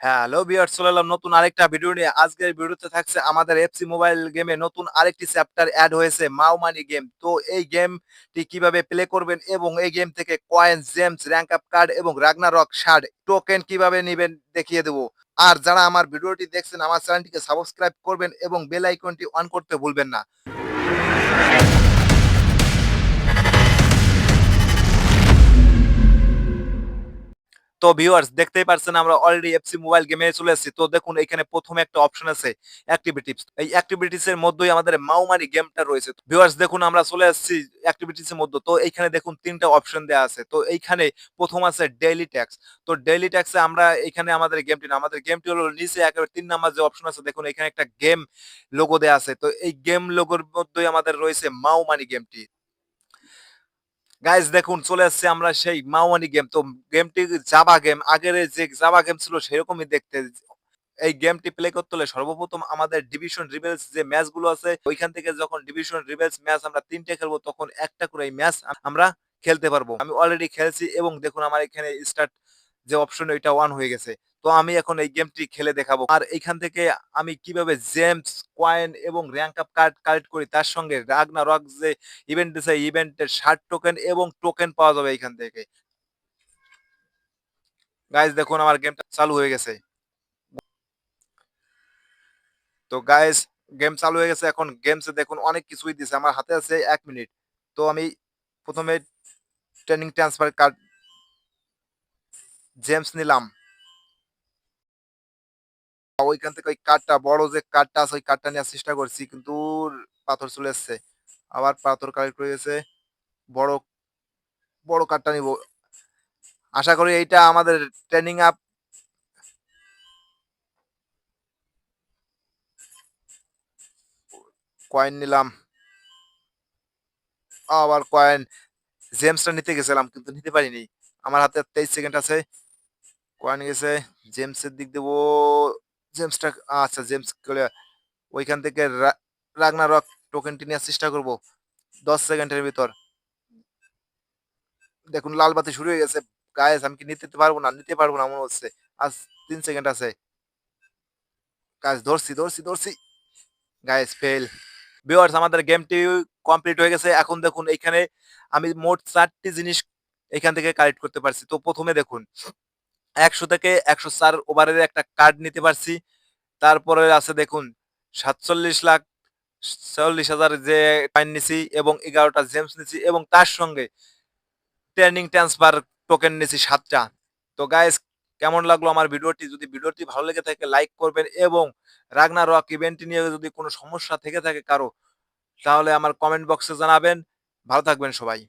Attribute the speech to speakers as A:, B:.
A: Hello বিয়ার্স চলে এলাম নতুন আরেকটা ভিডিও নিয়ে। আজকের ভিডিওতে থাকছে আমাদের এফসি মোবাইল গেমে নতুন আরেকটি চ্যাপ্টার অ্যাড হয়েছে মাও মানি গেম তো এই গেমটি কীভাবে প্লে করবেন এবং এই গেম থেকে coin gems rank up card এবং রাগনারক শার্ড টোকেন কীভাবে নেবেন দেখিয়ে দেবো। আর যারা আমার ভিডিওটি দেখছেন, আমার চ্যানেলটিকে সাবস্ক্রাইব করবেন এবং বেল আইকনটি অন করতে ভুলবেন না। তো ভিউয়ার্স দেখতেই পারছেন আমরা অলরেডি এফসি মোবাইল গেমে চলে এসেছি। তো দেখুন, এখানে প্রথমে একটা অপশন আছে অ্যাক্টিভিটিস এই অ্যাক্টিভিটিস এর মধ্যেই আমাদের মাউমারি গেমটা রয়েছে। ভিউয়ার্স দেখুন, আমরা চলে এসেছি অ্যাক্টিভিটিস এর মধ্যে। তো এইখানে দেখুন, তিনটা অপশন দেওয়া আছে। তো এইখানে প্রথম আছে ডেইলি ট্যাক্স তো ডেইলি ট্যাক্সে আমরা এখানে আমাদের গেমটি না, আমাদের গেমটি হলো নিচে একেবারে তিন নাম্বার যে অপশন আছে, দেখুন, এখানে একটা গেম লোগো দেওয়া আছে। তো এই গেম লোগোর মধ্যেই আমাদের রয়েছে মাউ মানি গেমটি গাইজ দেখুন, চলে আসছে আমরা সেই মাওয়ানি গেম তো গেমটি জাবা গেম আগের যে জাবা গেম ছিল সেরকমই দেখতে। এই গেমটি প্লে করতে হলে সর্বপ্রথম আমাদের ডিভিশন রিবেলস যে ম্যাচগুলো আছে, ওইখান থেকে যখন ডিভিশন রিবেলস ম্যাচ আমরা তিনটে খেলব, তখন একটা করে এই ম্যাচ আমরা খেলতে পারব। আমি অলরেডি খেলছি এবং দেখুন, আমার এখানে স্টার্ট যে অপশন ওইটা ওয়ান হয়ে গেছে। তো আমি এখন এই গেমটি খেলে দেখাবো। আর এখান থেকে আমি কীভাবে জেমস কয়েন এবং র্যাঙ্ক আপ কার্ড কালেক্ট করি, তার সঙ্গে রাগনা রক যে ইভেন্ট দিছে ইভেন্টের ষাট টোকেন এবং টোকেন পাওয়া যাবে এখান থেকে। গাইজ দেখুন আমার গেমটা চালু হয়ে গেছে। তো গাইজ গেম চালু হয়ে গেছে এখন। গেমসে দেখুন অনেক কিছুই দিছে, আমার হাতে আছে এক মিনিট তো আমি প্রথমে ট্রেনিং ট্রান্সফার কার্ড জেমস নিলাম। ওইখান থেকে ওই কার্ডটা বড় যে কার্ডটা আছে, ওই কার্ডটা নেওয়ার চেষ্টা করছি, কিন্তু পাথর চলে এসছে। আবার পাথর কালেক্ট হয়ে গেছে। বড় বড় কার্ডটা নিব। আশা করি এইটা আমাদের ট্রেনিং আপ কয়েন নিলাম। আবার কয়েন জেমসটা নিতে গেছিলাম, কিন্তু নিতে পারিনি। আমার হাতে তেইশ সেকেন্ড আছে। কয়েন গেছে জেমসের দিক দেবো জেমসটা আচ্ছা জেমস ওইখান থেকে রাগনা রক টোকেনটি নেওয়ার চেষ্টা করব দশ সেকেন্ডের ভিতর। দেখুন, লাল বাতি শুরু হয়ে গেছে। গায়েস আমি কি নিতে পারব না? নিতে পারব না, মনে হচ্ছে। আজ তিন সেকেন্ড আছে। কাজ ধরছি ধরছি ধরছি। গায়েস ফেল ভিউয়ার্স আমাদের গেমটি কমপ্লিট হয়ে গেছে। এখন দেখুন, এইখানে আমি মোট চারটি জিনিস এখান থেকে কালেক্ট করতে পারছি। তো প্রথমে দেখুন একশো থেকে একশো চার ওভারের একটা কার্ড নিতে পারছি। তারপরে আছে দেখুন, সাতচল্লিশ লাখ চল্লিশ হাজার যে পাইন নিছি এবং এগারোটা জেমস নিছি এবং তার সঙ্গে ট্রেনিং ট্রান্সফার টোকেন নিছি সাতটা। তো গাইস কেমন লাগল আমার ভিডিওটি? যদি ভিডিওটি ভালো লেগে থাকে লাইক করবেন এবং রাগনা রক ইভেন্টটি নিয়ে যদি কোনো সমস্যা থেকে থাকে কারও, তাহলে আমার কমেন্ট বক্সে জানাবেন। ভালো থাকবেন সবাই।